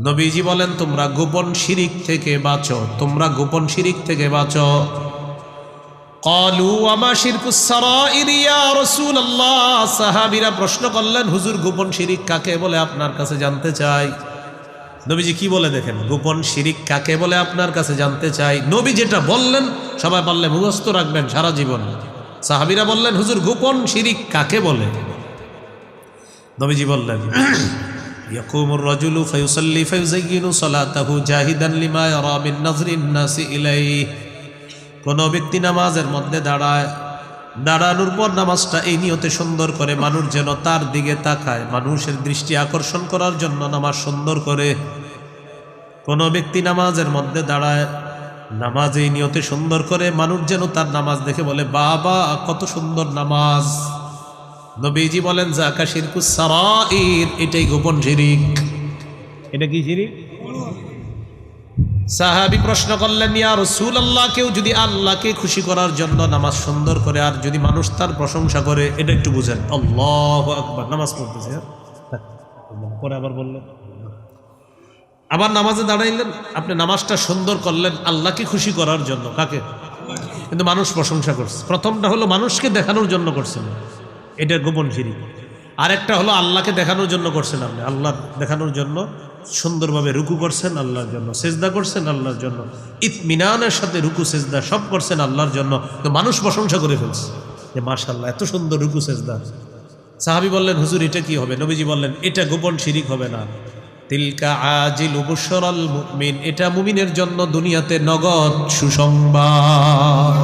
নবীজি বলেন, তোমরা গোপন শিরিক থেকে বাঁচো, তোমরা গোপন শিরিক থেকে বাঁচো। কলু, আমা শিরকুসারিয়া রসুল আল্লাহ সাহাবিরা প্রশ্ন করলেন, হুজুর, গোপন শিরিক কাকে বলে আপনার কাছে জানতে চাই? নবীজি কি বলে দেখেন, গোপন শিরিক কাকে বলে আপনার কাছে জানতে চাই? নবী যেটা বললেন, সবাই বললে মুখস্থ রাখবেন সারা জীবন। সাহাবিরা বললেন, হুজুর, গোপন শিরিক কাকে বলে? নবীজি বললেন يقوم الرجل فيصلي فيزين صلاته جاهدا لما يرى من نظر الناس إليه কোন ব্যক্তি নামাজের মধ্যে দাঁড়ায় দাঁড়ানোর পর নামাজটা এই নিয়তে সুন্দর করে মানুষ যেন তার দিকে তাকায় মানুষের দৃষ্টি আকর্ষণ করার জন্য নামাজ সুন্দর করে কোন ব্যক্তি নামাজের মধ্যে দাঁড়ায় নামাজ এই নিয়তে সুন্দর করে মানুষ যেন তার নামাজ দেখে বলে বাবা কত সুন্দর নামাজ নবীজি বলেন জাকা শিরকুস সারাইর এটাই গোপন শিরিক। এটা কি শিরিক? সাহাবি প্রশ্ন করলেন ইয়া রসুল আল্লাহ কেউ যদি আল্লাহকে খুশি করার জন্য নামাজ সুন্দর করে আর যদি মানুষ তার প্রশংসা করে এটা একটু বুঝেন। আল্লাহ আকবার নামাজ পড়তেছে হ্যাঁ? পরে আবার বললেন। আবার নামাজে দাঁড়াইলেন আপনি নামাজটা সুন্দর করলেন আল্লাহকে খুশি করার জন্য কাকে? কিন্তু মানুষ প্রশংসা করছে। প্রথমটা হলো মানুষকে দেখানোর জন্য করছেন। এটা গোপন সিঁড়ি আরেকটা হলো আল্লাহকে দেখানোর জন্য করছেন আপনি। আল্লাহ দেখানোর জন্য সুন্দরভাবে রুকু করছেন আল্লাহর জন্য। সেজদা করছেন আল্লাহর জন্য। ইতমিনানের সাথে রুকু, সেজদা সব করছেন আল্লাহর জন্য। তো মানুষ প্রশংসা করে ফেলছে যে মার্শাল্লাহ এত সুন্দর রুকু, সেজদা। সাহাবি বললেন, হুজুর, এটা কি হবে? নবীজি বললেন, এটা গোপন শিরিক হবে না। তিলকা আজিল উবসরল মুমিন, এটা মুমিনের জন্য দুনিয়াতে নগদ সুসংবাদ।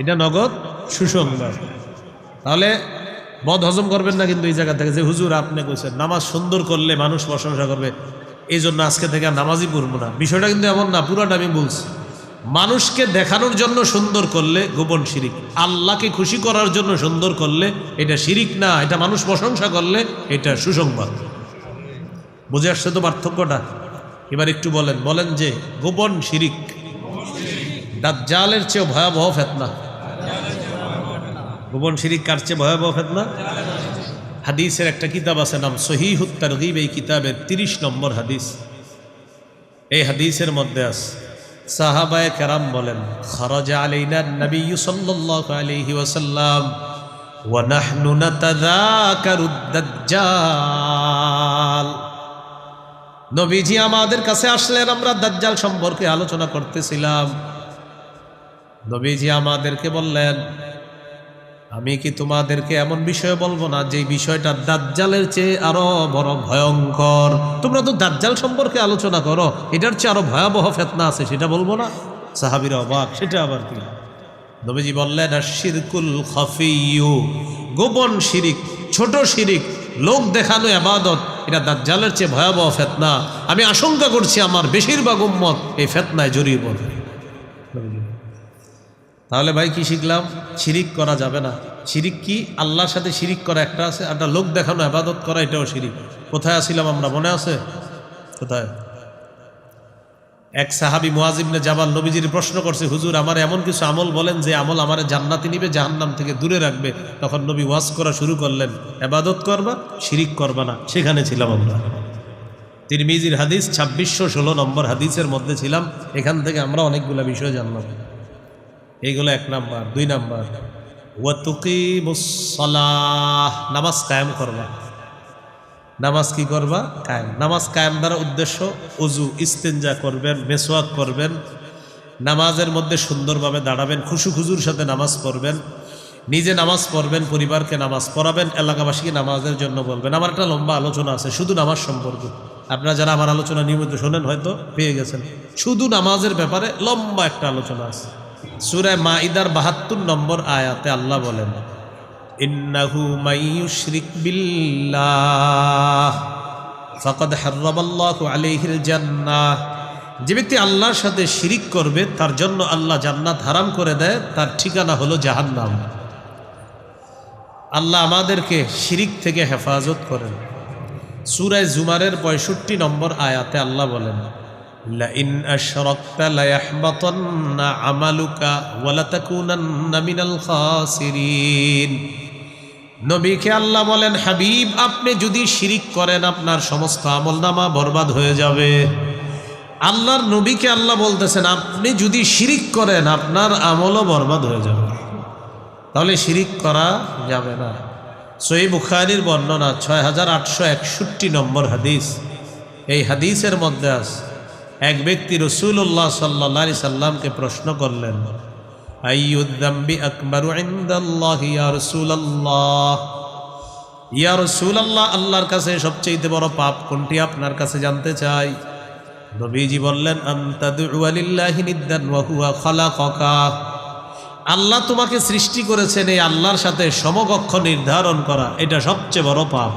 এটা নগদ সুসংবাদ। তাহলে বদ হজম করবেন না কিন্তু এই জায়গা থেকে যে হুজুর আপনি কইছেন, নামাজ সুন্দর করলে মানুষ প্রশংসা করবে, এই জন্য আজকে থেকে আর নামাজই পড়ব না। বিষয়টা কিন্তু এমন না, পুরাটা আমি বলছি। মানুষকে দেখানোর জন্য সুন্দর করলে গোপন শিরিক, আল্লাহকে খুশি করার জন্য সুন্দর করলে এটা শিরিক না, এটা মানুষ প্রশংসা করলে এটা সুসংবাদ। বুঝে আসছে তো পার্থক্যটা? এবার একটু বলেন বলেন যে গোপন শিরিক দাজ্জালের চেয়েও ভয়াবহ ফেতনা। গোপন শিরিক চেয়ে ভয়াবহ ফেতনা? হাদিসের একটা কিতাব আছে নাম সহিহুত তারগিব, এই কিতাবের তিরিশ নম্বর হাদিস। এই হাদিসের মধ্যে আছে, সাহাবায়ে কেরাম বলেন, খরজা আলাইনা নবী সাল্লাল্লাহু আলাইহি ওয়াসাল্লাম, ওয়া নাহনু নাতাযাকারু দাজ্জাল। নবীজি আমাদের কাছে আসলেন, আমরা দাজ্জাল সম্পর্কে আলোচনা করতেছিলাম। নবীজি আমাদেরকে বললেন আমি কি তোমাদেরকে এমন বিষয় বলব না যে বিষয়টা দাজ্জালের চেয়ে আরও বড় ভয়ঙ্কর? তোমরা তো দাজ্জাল সম্পর্কে আলোচনা করো এটার চেয়ে আরও ভয়াবহ ফেতনা আছে সেটা বলব না? সাহাবির অবাক সেটা আবার কি? নবীজি বললেন আর শিরকুল খফিউ গোপন শিরিক ছোট শিরিক লোক দেখানো আবাদত এটা দাজ্জালের চেয়ে ভয়াবহ ফেতনা। আমি আশঙ্কা করছি আমার বেশিরভাগ উম্মত এই ফেতনায় জড়িয়ে পড়বে। তাহলে ভাই কি শিখলাম? শিরিক করা যাবে না। শিরিক কি? আল্লাহর সাথে শিরিক করা একটা আছে, একটা লোক দেখানো আবাদত করা, এটাও শিরিক। কোথায় আসিলাম আমরা? মনে আছে? কোথায়? এক সাহাবি মুয়াজিবনে জাবাল নবীজির প্রশ্ন করছে, হুজুর, আমার এমন কিছু আমল বলেন যে আমল আমার জান্নাতি নিবে, জাহান্নাম থেকে দূরে রাখবে। তখন নবী ওয়াজ করা শুরু করলেন আবাদত করবা, শিরিক করবা না। সেখানে ছিলাম আমরা। তিরমিজির হাদিস, ছাব্বিশশো ষোলো নম্বর হাদিসের মধ্যে ছিলাম। এখান থেকে আমরা অনেকগুলো বিষয় জানলাম। এইগুলো এক নাম্বার। দুই নাম্বার। ওয়াতুকিমুসলাহ নামাজ কায়েম করবা। নামাজ কি করবা? কায়েম। নামাজ কায়েম দ্বারা উদ্দেশ্য অজু ইস্তেঞ্জা করবেন মেসোয়াক করবেন। নামাজের মধ্যে সুন্দরভাবে দাঁড়াবেন, খুশু খুজুর সাথে নামাজ পড়বেন। নিজে নামাজ পড়বেন, পরিবারকে নামাজ পড়াবেন, এলাকাবাসীকে নামাজের জন্য বলবেন। আমার একটা লম্বা আলোচনা আছে, শুধু নামাজ সম্পর্কে। আপনারা যারা আমার আলোচনা নিয়মিত শোনেন হয়তো পেয়ে গেছেন। শুধু নামাজের ব্যাপারে লম্বা একটা আলোচনা আছে। সুরায় মাইদার বাহাত্তর নম্বর আয়াতে আল্লাহ বলেন, ইন্নাহু মাইয়ুশরিক বিল্লাহ, ফাকাদ হাররামাল্লাহু আলাইহিল জান্নাহ। যে ব্যক্তি আল্লাহর সাথে শিরিক করবে, তার জন্য আল্লাহ জান্নাত হারাম করে দেয়, তার ঠিকানা হলো জাহান্নাম। আল্লাহ আমাদেরকে শিরিক থেকে হেফাজত করেন। সুরায় জুমারের পঁয়ষট্টি নম্বর আয়াতে আল্লাহ বলেন لئن أشركت ليحبطن عملك ولتكونن من الخاسرين নবীকে আল্লাহ বলেন হাবিব আপনি যদি শিরিক করেন আপনার সমস্ত আমল নামা বরবাদ হয়ে যাবে আল্লাহর নবীকে আল্লাহ বলতেছেন আপনি যদি শিরিক করেন আপনার আমলও বরবাদ হয়ে যাবে তাহলে শিরিক করা যাবে না সই বুখারির বর্ণনা ছয় হাজার আটশো একষট্টি নম্বর হাদিস এই হাদিসের মধ্যে আছে এক ব্যক্তি রসুল্লাহ সাল্লা সাল্লামকে প্রশ্ন করলেন, আইয়ুদ্দাম্বি আকবরু ইনদাল্লাহি ইয়া রাসূলুল্লাহ? আল্লাহর কাছে সবচেয়ে বড় পাপ কোনটি আপনার কাছে জানতে চাই? নবীজি বললেন আল্লাহ তোমাকে সৃষ্টি করেছেন এই আল্লাহর সাথে সমকক্ষ নির্ধারণ করা, এটা সবচেয়ে বড় পাপ।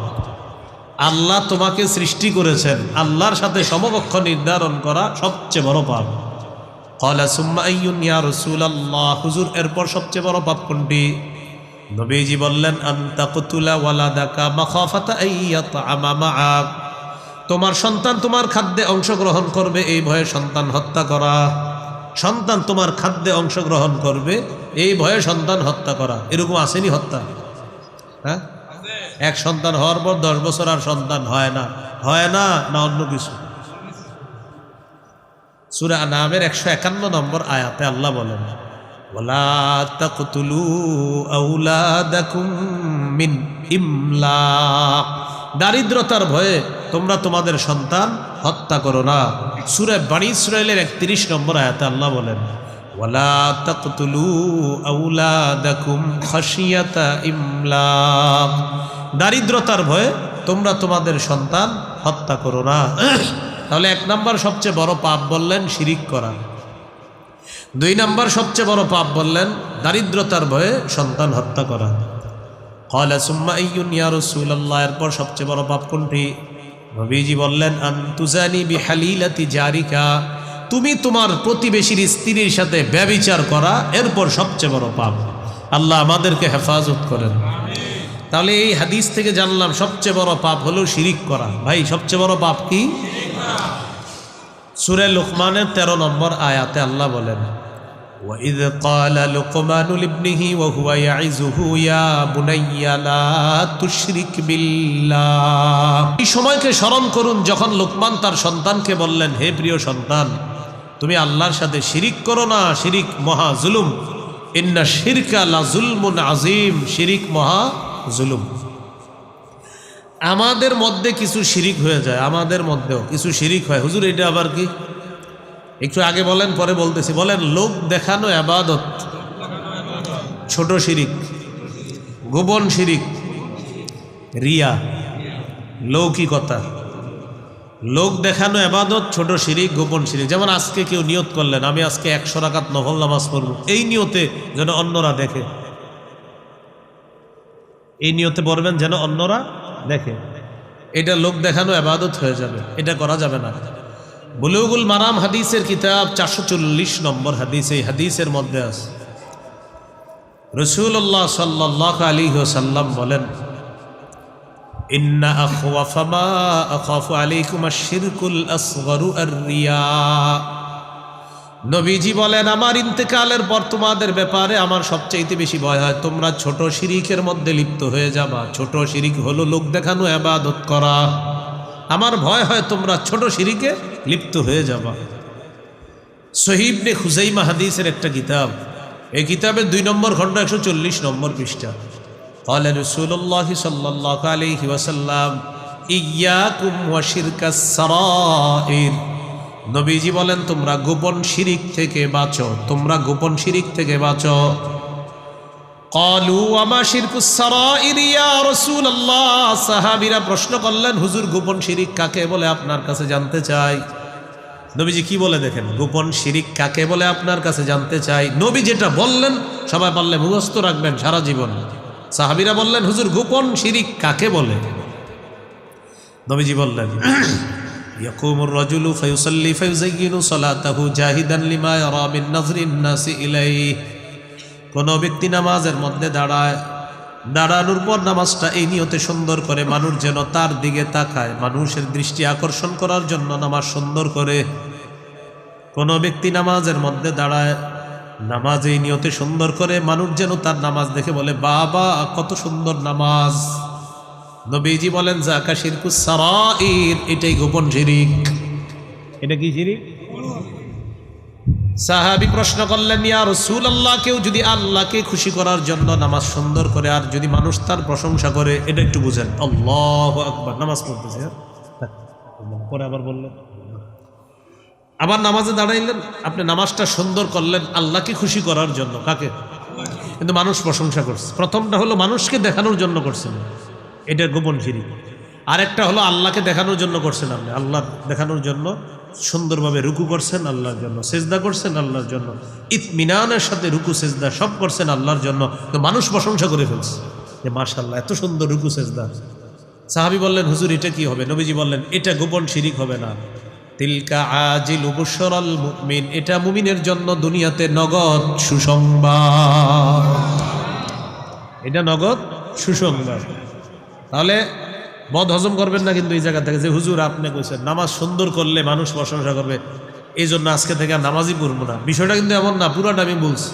আল্লাহ তোমাকে সৃষ্টি করেছেন। আল্লাহর সাথে সমকক্ষ নির্ধারণ করা সবচেয়ে বড় পাপ। কলা সুম্মা আইয়ুন ইয়া রাসূলুল্লাহ। হুজুর, এরপর সবচেয়ে বড় পাপ কোনটি? নবীজি বললেন আন্তা কতুলা ওয়ালাদাকা মাখাফাতা আইয়াতআমা মাআক তোমার সন্তান তোমার খাদ্যে অংশগ্রহণ করবে, এই ভয়ে সন্তান হত্যা করা। সন্তান তোমার খাদ্যে অংশগ্রহণ করবে, এই ভয়ে সন্তান হত্যা করা। এরকম আসেনি হত্যা। হ্যাঁ? এক সন্তান হওয়ার পর দশ বছর আর সন্তান হয় না। হয় না না অন্য কিছু? সুরা নামের একশো একান্ন নম্বর আয়াতে আল্লাহ বলেন দারিদ্রতার ভয়ে তোমরা তোমাদের সন্তান হত্যা করো না। সুরে বাণী ইসরায়েলের একত্রিশ নম্বর আয়াতে আল্লাহ বলেন খাশিয়াতা ইমলাক। দারিদ্রতার ভয়ে তোমরা তোমাদের সন্তান হত্যা করো না। তাহলে এক নম্বর সবচেয়ে বড় পাপ বললেন শিরিক করা। দুই নম্বর সবচেয়ে বড় পাপ বললেন দারিদ্রতার ভয়ে সন্তান হত্যা করা। কলা সুম্মা ইয়ুন ইয়া রাসূলুল্লাহ, এরপর সবচেয়ে বড় পাপ কোনটি? নবীজি বললেন আন্তুজানি জারিকা। তুমি তোমার প্রতিবেশীর স্ত্রীর সাথে ব্যবিচার করা এরপর সবচেয়ে বড় পাপ আল্লাহ আমাদেরকে হেফাজত করেন তাহলে এই হাদিস থেকে জানলাম সবচেয়ে বড় পাপ হলো শিরিক করা ভাই সবচেয়ে বড় পাপ কি সুরে লুকমানের তেরো নম্বর আয়াতে আল্লাহ বলেন وإذ قال لقمان لابنه وهو يعزه يا بني لا تشرك بالله এই সময়কে স্মরণ করুন যখন লোকমান তার সন্তানকে বললেন হে প্রিয় সন্তান তুমি আল্লাহর সাথে শিরিক করো না, শিরিক মহা জুলুম। ইন্না শিরকা লা জুলমুন আজিম শিরিক মহা জুলুম। আমাদের মধ্যে কিছু শিরিক হয়ে যায়, আমাদের মধ্যেও কিছু শিরিক হয়। হুজুর, এটা আবার কি? একটু আগে বলেন, পরে বলতেছি। বলেন, লোক দেখানো আবাদত, ছোট শিরিক, গোপন শিরিক, রিয়া, লৌকিকতা। লোক দেখানো এবাদত, ছোট শিরিক, গোপন শিরিক। যেমন আজকে কেউ নিয়ত করলেন, আমি আজকে একশো রাকাত নফল নামাজ পড়ব। এই নিয়তে যেন অন্যরা দেখে। এই নিয়তে পড়বেন যেন অন্যরা দেখে। এটা লোক দেখানো আবাদত হয়ে যাবে। এটা করা যাবে না। বুলুগুল মারাম হাদিসের কিতাব চারশো চল্লিশ নম্বর হাদিস, এই হাদিসের মধ্যে আছে। রসুল্লাহ সাল্লাহ আলী সাল্লাম বলেন ইন্না আখওয়াফামা আখাফু আলাইকুম আশ-শিরকুল আর-রিয়া। নবীজি বলেন, আমার ইন্তেকালের পর তোমাদের ব্যাপারে আমার সবচাইতে বেশি ভয় হয়। তোমরা ছোট শিরিকের মধ্যে লিপ্ত হয়ে যাবা। ছোট শিরিক হলো লোক দেখানো, আবাদত করা। আমার ভয় হয় তোমরা ছোট শিরিকে লিপ্ত হয়ে যাবা। সহিবনে খুজাইমা হাদিসের একটা কিতাব। এই কিতাবের দুই নম্বর খণ্ড একশো চল্লিশ নম্বর পৃষ্ঠা। قال رسول الله صلى الله عليه وسلم إياكم وشرك السرائر নবীজি বলেন তোমরা গোপন শিরিক থেকে বাঁচো তোমরা গোপন শিরিক থেকে বাঁচো কলু আমা শিরকুস সারাইর ইয়া রাসূলুল্লাহ সাহাবীরা প্রশ্ন করলেন হুজুর গোপন শিরিক কাকে বলে আপনার কাছে জানতে চাই নবীজি কি বলে দেখেন গোপন শিরিক কাকে বলে আপনার কাছে জানতে চাই নবী যেটা বললেন সবাই পারলে মুখস্থ রাখবেন সারা জীবন সাহাবীরা বললেন হুজুর গোপন শিরিক কাকে বলে নবীজি বললেন يقوم الرجل فيصلي فيزين صلاته جاهدا لما يرى من نظر الناس إليه কোন ব্যক্তি নামাজের মধ্যে দাঁড়ায় দাঁড়ানোর পর নামাজটা এই নিয়তে সুন্দর করে মানুষ যেন তার দিকে তাকায় মানুষের দৃষ্টি আকর্ষণ করার জন্য নামাজ সুন্দর করে কোন ব্যক্তি নামাজের মধ্যে দাঁড়ায় নামাজ এই নিয়তে সুন্দর করে মানুষ যেন তার নামাজ দেখে বলে, বাবা, কত সুন্দর নামাজ। নবীজি বলেন জাকা শিরকুস সারাইর, এটাই গোপন শিরিক। এটা কি শিরিক? সাহাবি প্রশ্ন করলেন, ইয়া রসুল আল্লাহ কেউ যদি আল্লাহকে খুশি করার জন্য নামাজ সুন্দর করে আর যদি মানুষ তার প্রশংসা করে, এটা একটু বুঝেন। আল্লাহ আকবার, নামাজ পড়তেছে হ্যাঁ? পরে আবার বললেন। আবার নামাজে দাঁড়াইলেন, আপনি নামাজটা সুন্দর করলেন, আল্লাহকে খুশি করার জন্য, কাকে? কিন্তু মানুষ প্রশংসা করছে। প্রথমটা হলো মানুষকে দেখানোর জন্য করছেন। এটা গোপন সিঁড়ি আরেকটা হলো আল্লাহকে দেখানোর জন্য করছেন আপনি। আল্লাহ দেখানোর জন্য সুন্দরভাবে রুকু করছেন, আল্লাহর জন্য সেজদা করছেন, আল্লাহর জন্য ইতমিনানের সাথে রুকু, সেজদা সব করছেন আল্লাহর জন্য। তো মানুষ প্রশংসা করে ফেলছে যে মাশাল্লাহ এত সুন্দর রুকু, সেজদা। সাহাবি বললেন, হুজুর, এটা কি হবে? নবীজি বললেন, এটা গোপন শিরিক হবে না। তিলকা আজিল উবসরল মুমিন, এটা মুমিনের জন্য দুনিয়াতে নগদ সুসংবাদ। এটা নগদ সুসংবাদ। তাহলে বদ হজম করবেন না কিন্তু এই জায়গা থেকে, যে হুজুর আপনি কইছেন, নামাজ সুন্দর করলে মানুষ প্রশংসা করবে এই জন্য আজকে থেকে আর নামাজই পড়ব না। বিষয়টা কিন্তু এমন না, পুরাটা আমি বলছি।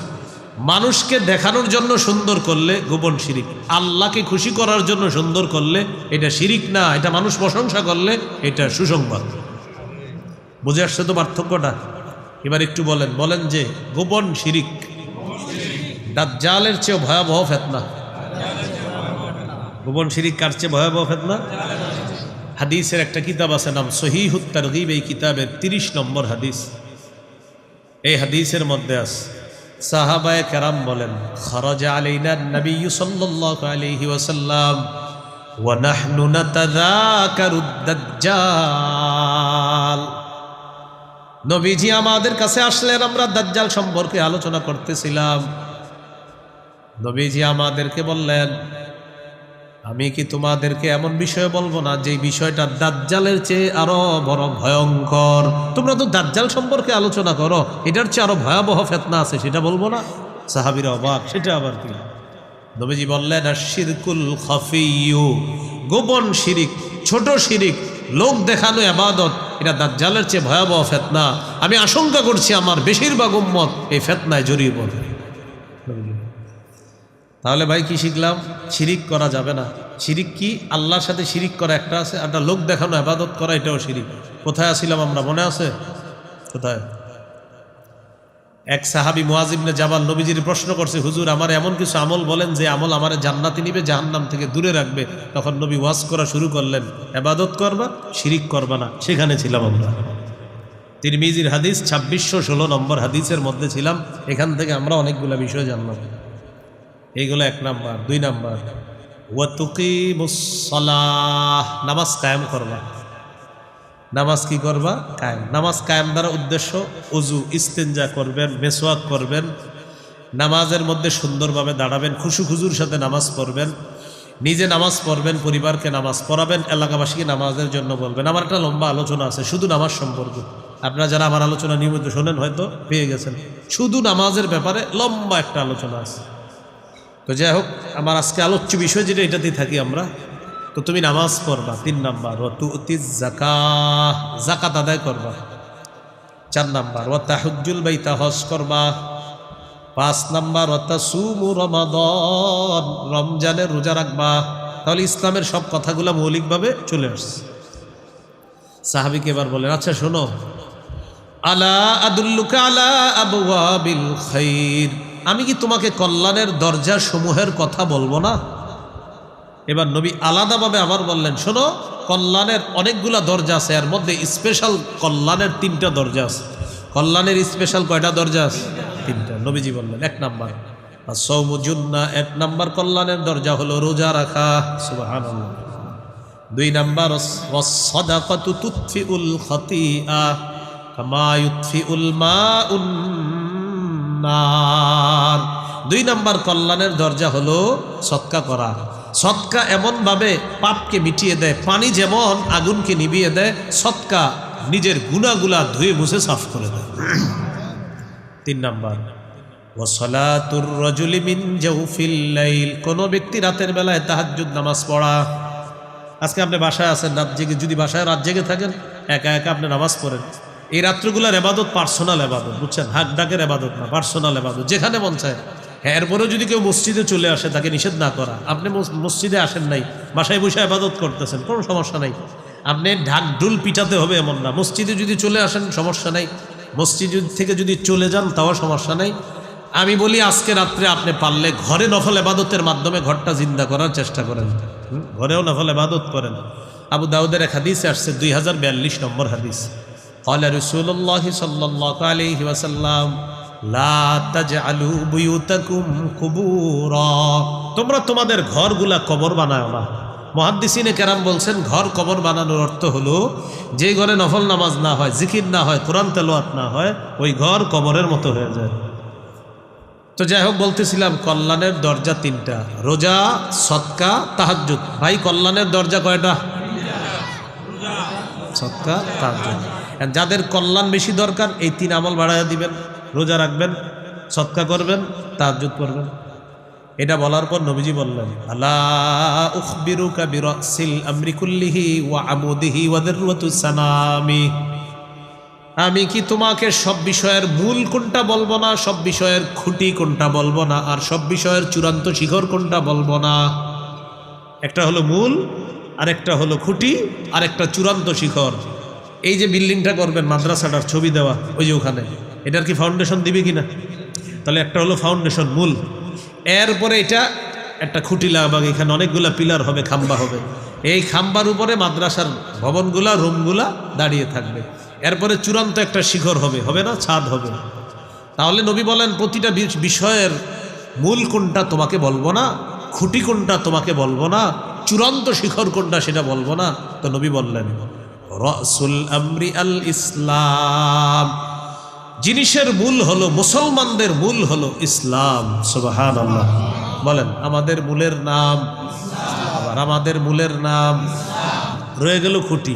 মানুষকে দেখানোর জন্য সুন্দর করলে গোপন শিরিক, আল্লাহকে খুশি করার জন্য সুন্দর করলে এটা শিরিক না, এটা মানুষ প্রশংসা করলে এটা সুসংবাদ। বুঝে আসছে তো পার্থক্যটা? এবার একটু বলেন বলেন যে গোপন শিরিক দাজ্জালের চেয়েও ভয়াবহ ফেতনা। গোপন শিরিক কার চেয়ে ভয়াবহ ফেতনা? হাদিসের একটা কিতাব আছে নাম সহিহুত তারগিব, এই কিতাবের তিরিশ নম্বর হাদিস। এই হাদিসের মধ্যে আছে সাহাবায়ে কেরাম বলেন, খরজা আলাইনা নবী সাল্লাল্লাহু আলাইহি ওয়াসাল্লাম, ওয়া নাহনু নাতাযাকারুদ দাজ্জাল। নবীজি আমাদের কাছে আসলেন, আমরা দাজ্জাল সম্পর্কে আলোচনা করতেছিলাম। নবীজি আমাদেরকে বললেন, আমি কি তোমাদেরকে এমন বিষয় বলব না যে বিষয়টা দাজ্জালের চেয়ে আরও বড় ভয়ঙ্কর? তোমরা তো দাজ্জাল সম্পর্কে আলোচনা করো, এটার চেয়ে আরও ভয়াবহ ফেতনা আছে, সেটা বলব না? সাহাবির অবাক, সেটা আবার কি? নবীজি বললেন আর শিরকুল খফিউ গোপন শিরিক, ছোট শিরিক, লোক দেখানো আবাদত এটা দাজ্জালের চেয়ে ভয়াবহ ফেতনা। আমি আশঙ্কা করছি আমার বেশিরভাগ উম্মত এই ফেতনায় জড়িয়ে পড়বে। তাহলে ভাই কি শিখলাম? শিরিক করা যাবে না। শিরিক কি? আল্লাহর সাথে শিরিক করা একটা আছে। একটা লোক দেখানো আবাদত করা, এটাও শিরিক। কোথায় আসিলাম আমরা? মনে আছে? কোথায়? এক সাহাবি মুয়াজিবনে জাবাল নবীজির প্রশ্ন করছে, হুজুর, আমার এমন কিছু আমল বলেন যে আমল আমার জান্নাতি নিবে, জাহান্নাম থেকে দূরে রাখবে। তখন নবী ওয়াজ করা শুরু করলেন এবাদত করবা, শিরিক করবা না। সেখানে ছিলাম আমরা। তিরমিজির হাদিস ছাব্বিশশো ষোলো নম্বর হাদিসের মধ্যে ছিলাম, এখান থেকে আমরা অনেকগুলো বিষয় জানলাম। এইগুলো এক নাম্বার, দুই নাম্বার। ওয়াতুকিমুসলাহ নামাজ কায়েম করবা। নামাজ কি করবা? কায়েম। নামাজ কায়েম দ্বারা উদ্দেশ্য, উজু, ইস্তেঞ্জা করবেন মেসোয়াক করবেন, নামাজের মধ্যে সুন্দরভাবে দাঁড়াবেন, খুশু খুজুর সাথে নামাজ পড়বেন, নিজে নামাজ পড়বেন, পরিবারকে নামাজ পড়াবেন, এলাকাবাসীকে নামাজের জন্য বলবেন। আমার একটা লম্বা আলোচনা আছে, শুধু নামাজ সম্পর্কে। আপনারা যারা আমার আলোচনা নিয়মিত শোনেন, হয়তো পেয়ে গেছেন। শুধু নামাজের ব্যাপারে লম্বা একটা আলোচনা আছে। তো যাই হোক, আমার আজকে আলোচ্য বিষয় যেটা, এটাতেই থাকি আমরা। তো তুমি নামাজ পড়বা, তিন নাম্বার ও তু জাকা জাকাত আদায় করবা। চার নাম্বার ও তাহুজুল বাইতা, হজ করবা। পাঁচ নাম্বার ও তা সুমু রমাদন, রমজানের রোজা রাখবা। তাহলে ইসলামের সব কথাগুলো মৌলিকভাবে চলে আসছে। সাহাবিকে এবার বলেন আচ্ছা শোনো। আলা আদুল্লুকা আলা আবু বিল খাইর। আমি কি তোমাকে কল্যাণের দরজা সমূহের কথা বলব না? এবার নবী আলাদাভাবে আবার বললেন, শোনো, কল্যাণের অনেকগুলা দরজা আছে, এর মধ্যে স্পেশাল কল্যাণের তিনটা দরজা আছে। কল্যাণের স্পেশাল কয়টা দরজা আছে? তিনটা। নবীজি বললেন, এক নাম্বার। আর সৌমুজুন্না এক নাম্বার কল্যাণের দরজা হলো রোজা রাখা। সুবাহান দুই নাম্বার দুই নাম্বার কল্যাণের দরজা হলো সৎকা করা। সৎকা এমনভাবে পাপকে মিটিয়ে দেয়, পানি যেমন আগুনকে নিভিয়ে দেয়, সৎকা নিজের গুণাগুলা ধুয়ে মুছে সাফ করে দেয়। তিন নাম্বার কোনো ব্যক্তি রাতের বেলায় তাহাজ্জুদ নামাজ পড়া, আজকে আপনি বাসায় আছেন, রাত জেগে, যদি বাসায় রাত জেগে থাকেন, একা একা আপনি নামাজ পড়েন। এই রাত্রগুলার এবাদত পার্সোনাল এবাদত, বুঝছেন? হাক ডাকের এবাদত না, পার্সোনাল এবাদত, যেখানে মন চায়। হ্যাঁ এরপরেও যদি কেউ মসজিদে চলে আসে, তাকে নিষেধ না করা। আপনি মসজিদে আসেন নাই, বাসায় বসে আবাদত করতেছেন, কোনো সমস্যা নাই। আপনি ঢাক ঢুল পিটাতে হবে এমন না। মসজিদে যদি চলে আসেন, সমস্যা নাই। মসজিদ থেকে যদি চলে যান, তাও সমস্যা নাই। আমি বলি, আজকে রাত্রে আপনি পারলে ঘরে নফল আবাদতের মাধ্যমে ঘরটা জিন্দা করার চেষ্টা করেন। ঘরেও নফল আবাদত করেন। আবু দাউদের এক হাদিস আসছে, দুই হাজার বিয়াল্লিশ নম্বর হাদিস। আল্লাহ রসুল্লাহ সাল্লাহ আলহি তোমরা তোমাদের ঘরগুলা কবর বানায় না। মহাদ্দিসিনে কেরাম বলছেন, ঘর কবর বানানোর অর্থ হলো, যে ঘরে নফল নামাজ না হয়, জিকির না হয়, কোরআন তেলোয়াত না হয়, ওই ঘর কবরের মতো হয়ে যায়। তো যাই হোক, বলতেছিলাম, কল্যাণের দরজা তিনটা। রোজা সৎকা তাহাজুদ ভাই, কল্যাণের দরজা কয়টা? সৎকা তাহাজুদ যাদের কল্যাণ বেশি দরকার, এই তিন আমল বাড়াইয়া দিবেন। রোজা রাখবেন, সৎকা করবেন, তাহাজ্জুদ করবেন। এটা বলার পর নবীজি বললেন সানামি। আমি কি তোমাকে সব বিষয়ের মূল কোনটা বলব না, সব বিষয়ের খুঁটি কোনটা বলব না, আর সব বিষয়ের চূড়ান্ত শিখর কোনটা বলব না? একটা হলো মূল আর একটা হলো খুঁটি আর একটা চূড়ান্ত শিখর। এই যে বিল্ডিংটা করবেন, মাদ্রাসাটার ছবি দেওয়া, ওই যে ওখানে। এটার কি ফাউন্ডেশন দিবে কিনা? তাহলে একটা হলো ফাউন্ডেশন মূল। এরপরে এটা একটা খুঁটিলা লাগাবে এখানে অনেকগুলা পিলার হবে, খাম্বা হবে। এই খাম্বার উপরে মাদ্রাসার ভবনগুলা, রুমগুলা দাঁড়িয়ে থাকবে। এরপরে চূড়ান্ত একটা শিখর হবে হবে না? ছাদ হবে। তাহলে নবী বলেন, প্রতিটা বিষয়ের মূল কোনটা তোমাকে বলব না? খুঁটি কোনটা তোমাকে বলব না? চূড়ান্ত শিখর কোনটা সেটা বলব না? তো নবী বললেন, রসুল আমরি আল ইসলাম জিনিসের মূল হলো, মুসলমানদের মূল হলো ইসলাম। সুবাহান আল্লাহ বলেন, আমাদের মূলের নাম? আবার আমাদের মূলের নাম? রয়ে গেল খুঁটি।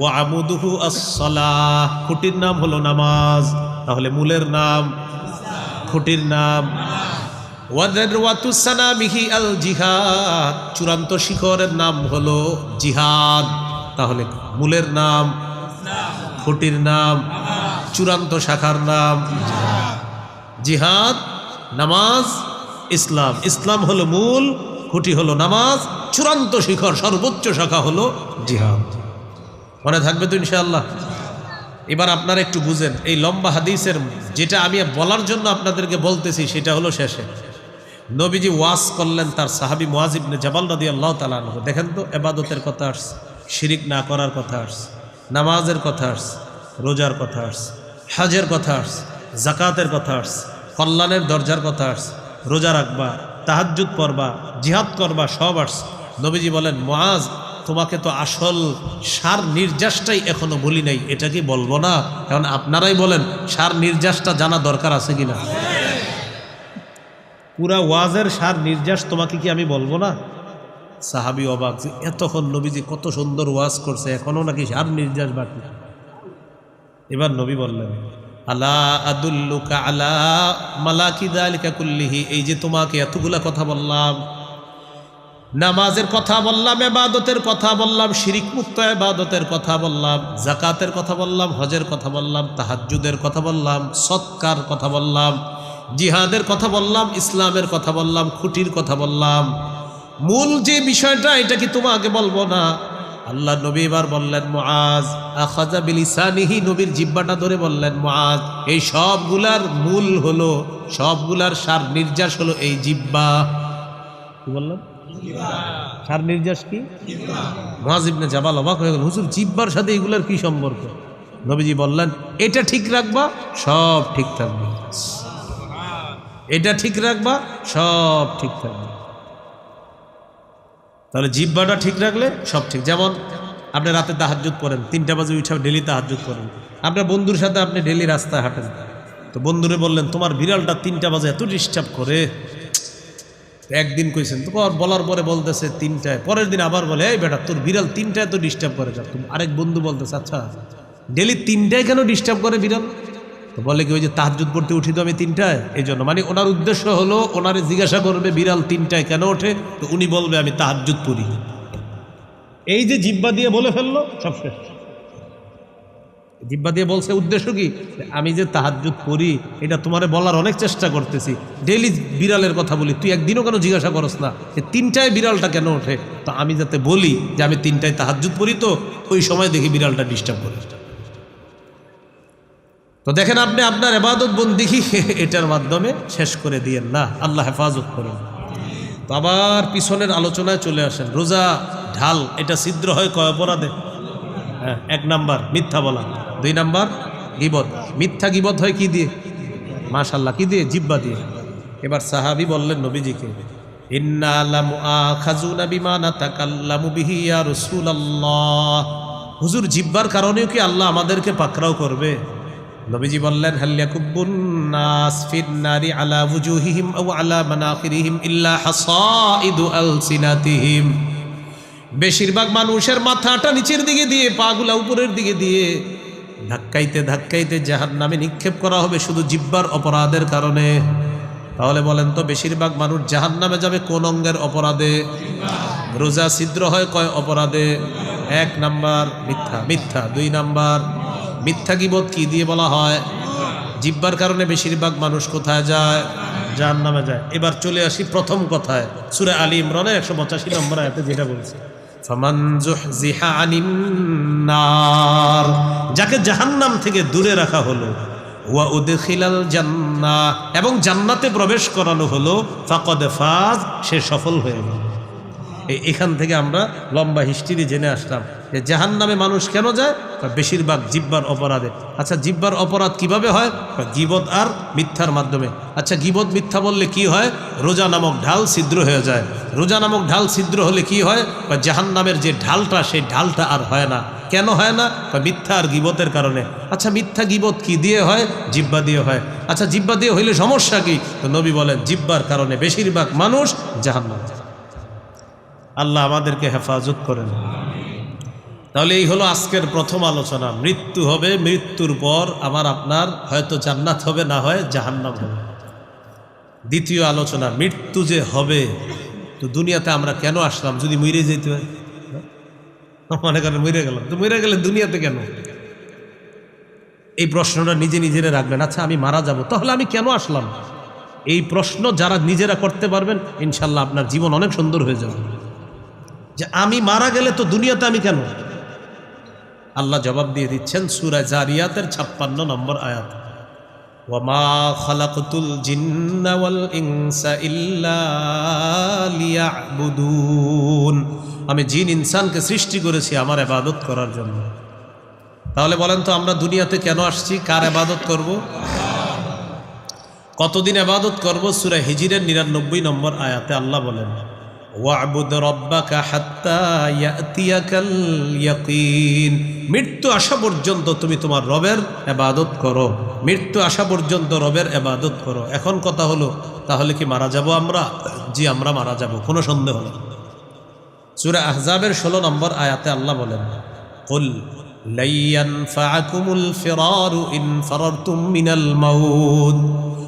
ও আমুদুহু আসলাহ খুঁটির নাম হলো নামাজ। তাহলে মূলের নাম? খুঁটির নাম? আল চূড়ান্ত শিখরের নাম হলো জিহাদ। তাহলে মূলের নাম? খুঁটির নাম? চূড়ান্ত শাখার নাম। জিহাদ, নামাজ, ইসলাম। ইসলাম হলো মূল, খুঁটি হলো নামাজ, চূড়ান্ত শিখর, সর্বোচ্চ শাখা হলো জিহাদ। মনে থাকবে তো ইনশাআল্লাহ? এবার আপনারা একটু বুঝেন, এই লম্বা হাদিসের যেটা আমি বলার জন্য আপনাদেরকে বলতেছি, সেটা হলো শেষে। নবীজি ওয়াজ করলেন তার সাহাবি মোয়াজিবনে জাবাল নদী আল্লাহ তালা দেখেন তো, এবাদতের কথা আসছে, শিরিক না করার কথা আসছে, নামাজের কথা আসছে, রোজার কথা আসছে। হজের কথা আসছে, জাকাতের কথা আসছে, কল্যাণের দরজার কথা আসছে, রোজা রাখবা, তাহাজ্জুদ পড়বা, জিহাদ করবা, সব আসছে। নবীজি বলেন মোয়াজ তোমাকে তো আসল সার নির্যাসটাই এখনও বলি নাই, এটা কি বলব না? কারণ আপনারাই বলেন, সার নির্যাসটা জানা দরকার আছে কিনা? পুরা ওয়াজের সার নির্যাস তোমাকে কি আমি বলব না? সাহাবি অবাক যে, এতক্ষণ নবীজি কত সুন্দর ওয়াজ করছে, এখনও নাকি সার নির্যাস বাকি এবার নবী বললেন আলা আদুল্লুকা আলা মালাকিদা কুল্লিহি এই যে তোমাকে এতগুলা কথা বললাম নামাজের কথা বললাম এবাদতের কথা বললাম শিরিক মুক্ত এবাদতের কথা বললাম জাকাতের কথা বললাম হজের কথা বললাম তাহাজ্জুদের কথা বললাম সৎকার কথা বললাম জিহাদের কথা বললাম ইসলামের কথা বললাম খুঁটির কথা বললাম মূল যে বিষয়টা এটা কি তোমাকে বলব না আল্লাহ নবী এবার বললেন, মুআজ আখাজা বিলিসানিহি? নবীর জিব্বাটা ধরে বললেন, মুআজ, এই সবগুলার মূল হলো, সবগুলার সার নির্যাস হলো এই জিব্বা কি বললাম? সার নির্যাস কি? মহাজিবনে জাবাল অবাক হয়ে গেল, হুজুর জিব্বার সাথে এগুলার কি সম্পর্ক? নবীজি বললেন, এটা ঠিক রাখবা, সব ঠিক থাকবে। এটা ঠিক রাখবা, সব ঠিক থাকবে। তাহলে জিব্বাটা ঠিক রাখলে সব ঠিক। যেমন আপনি রাতে তাহাজ্জুদ করেন, তিনটা বাজে উঠে ডেলি তাহাজ্জুদ করেন। আপনার বন্ধুর সাথে আপনি ডেলি রাস্তায় হাঁটেন। তো বন্ধুরে বললেন, তোমার বিড়ালটা তিনটা বাজে এত ডিস্টার্ব করে। একদিন কইছেন তো বলার পরে বলতেছে তিনটায়। পরের দিন আবার বলে, এই বেটা, তোর বিড়াল তিনটায় তো ডিস্টার্ব করে। যা তুমি আরেক বন্ধু বলতেছে আচ্ছা ডেলি তিনটায় কেন ডিস্টার্ব করে বিড়াল? তো বলে কি, ওই যে তাহাজুদ পড়তে উঠি তো আমি তিনটায়? এই জন্য মানে ওনার উদ্দেশ্য হলো, ওনারে জিজ্ঞাসা করবে, বিড়াল তিনটায় কেন ওঠে? তো উনি বলবে, আমি তাহাজুদ পড়ি। এই যে জিব্বা দিয়ে বলে ফেলল, সব শেষ। জিব্বা দিয়ে বলছে, উদ্দেশ্য কি? আমি যে তাহাজ্জুদ করি এটা তোমারে বলার অনেক চেষ্টা করতেছি। ডেইলি বিড়ালের কথা বলি, তুই একদিনও কেন জিজ্ঞাসা করস না? যে তিনটায় বিড়ালটা কেন ওঠে? তো আমি যাতে বলি যে আমি তিনটায় তাহাজ্জুদ পড়ি তো, ওই সময় দেখি বিড়ালটা ডিস্টার্ব করে তো দেখেন আপনি আপনার এবাদত বন্দিহি এটার মাধ্যমে শেষ করে দিয়েন না। আল্লাহ হেফাজত করেন। তো আবার পিছনের আলোচনায় চলে আসেন। রোজা ঢাল, এটা ছিদ্র হয় কয় অপরাধে? হ্যাঁ এক নাম্বার, মিথ্যা বলা। দুই নাম্বার, গিবত। মিথ্যা গিবত হয় কি দিয়ে? মাশাল্লাহ কি দিয়ে? জিব্বা দিয়ে। এবার সাহাবি বললেন নবীজিকে হুজুর, জিব্বার কারণেও কি আল্লাহ আমাদেরকে পাকড়াও করবে? নবীজি বললেন হাল্লিয়াকুব্বুন নাস ফিন নারি আলা ওয়ুজুহিহিম আও আলা মানাখিরিহিম ইল্লা হাসাইদু আলসিনাতিহিম। বেশিরভাগ মানুষের মাথাটা নিচের দিকে দিয়ে, পাগুলা উপরের দিকে দিয়ে ধাক্কাইতে ধাক্কাইতে জাহান নামে নিক্ষেপ করা হবে শুধু জিব্বার অপরাধের কারণে। তাহলে বলেন তো, বেশিরভাগ মানুষ জাহান নামে যাবে কোন অঙ্গের অপরাধে? রোজা ছিদ্র হয় কয় অপরাধে? এক নাম্বার মিথ্যা মিথ্যা দুই নাম্বার মিথ্যা গিবত কি দিয়ে বলা হয়? জিব্বার কারণে বেশিরভাগ মানুষ কোথায় যায়? জাহান নামে যায়। এবার চলে আসি প্রথম কথায়। সুরে আলী ইমরানে একশো পঁচাশি নম্বর আয়াতে যেটা বলছে যাকে জাহান্নাম থেকে দূরে রাখা হলো জান্নাহ এবং জান্নাতে প্রবেশ করানো হলো, ফাকদ সে সফল হয়ে গেল। এখান থেকে আমরা লম্বা হিস্ট্রি জেনে আসলাম। যে জাহান নামে মানুষ কেন যায়? বেশিরভাগ জিব্বার অপরাধে। আচ্ছা জিব্বার অপরাধ কীভাবে হয়? গিবদ আর মিথ্যার মাধ্যমে। আচ্ছা গিবদ মিথ্যা বললে কি হয়? রোজা নামক ঢাল ছিদ্র হয়ে যায়। রোজা নামক ঢাল ছিদ্র হলে কি হয়? বা জাহান নামের যে ঢালটা, সেই ঢালটা আর হয় না। কেন হয় না? বা মিথ্যা আর গিবতের কারণে। আচ্ছা মিথ্যা গিবত কি দিয়ে হয়? জিব্বা দিয়ে হয়। আচ্ছা জিব্বা দিয়ে হইলে সমস্যা কি? তো নবী বলেন, জিব্বার কারণে বেশিরভাগ মানুষ জাহান নামে যায়। আল্লাহ আমাদেরকে হেফাজত করেন। তাহলে এই হলো আজকের প্রথম আলোচনা। মৃত্যু হবে, মৃত্যুর পর আমার আপনার হয়তো জান্নাত হবে, না হয় জাহান্নাম হবে। দ্বিতীয় আলোচনা, মৃত্যু যে হবে, তো দুনিয়াতে আমরা কেন আসলাম? যদি মরে যেতে হয়? মনে করেন মরে গেলাম। তো মরে গেলে দুনিয়াতে কেন? এই প্রশ্নটা নিজে নিজেরা রাখবেন। আচ্ছা আমি মারা যাব, তাহলে আমি কেন আসলাম? এই প্রশ্ন যারা নিজেরা করতে পারবেন, ইনশাল্লাহ আপনার জীবন অনেক সুন্দর হয়ে যাবে। যে আমি মারা গেলে তো দুনিয়াতে আমি কেন? আল্লাহ জবাব দিয়ে দিচ্ছেন সুরা জারিয়াতের ছাপ্পান্ন নম্বর আয়াত। ইনসা আমি জিন ইনসানকে সৃষ্টি করেছি আমার ইবাদত করার জন্য। তাহলে বলেন তো আমরা দুনিয়াতে কেন আসছি? কার ইবাদত করব? কতদিন আবাদত করব? সুরা হিজিরের নিরানব্বই নম্বর আয়াতে আল্লাহ বলেন ওয়াবুদ রব্বাকা হাত্তা ইয়াকিন। মৃত্যু আসা পর্যন্ত তুমি তোমার রবের এবাদত করো। মৃত্যু আসা পর্যন্ত রবের এবাদত করো। এখন কথা হলো, তাহলে কি মারা যাব আমরা? জি, আমরা মারা যাব, কোনো সন্দেহ নেই। সুরা আহজাবের ষোলো নম্বর আয়াতে আল্লাহ বলেন, কুল লাইয়ান ফাকুমুল ফিরারু ইন ফারারতুম মিনাল মাউত।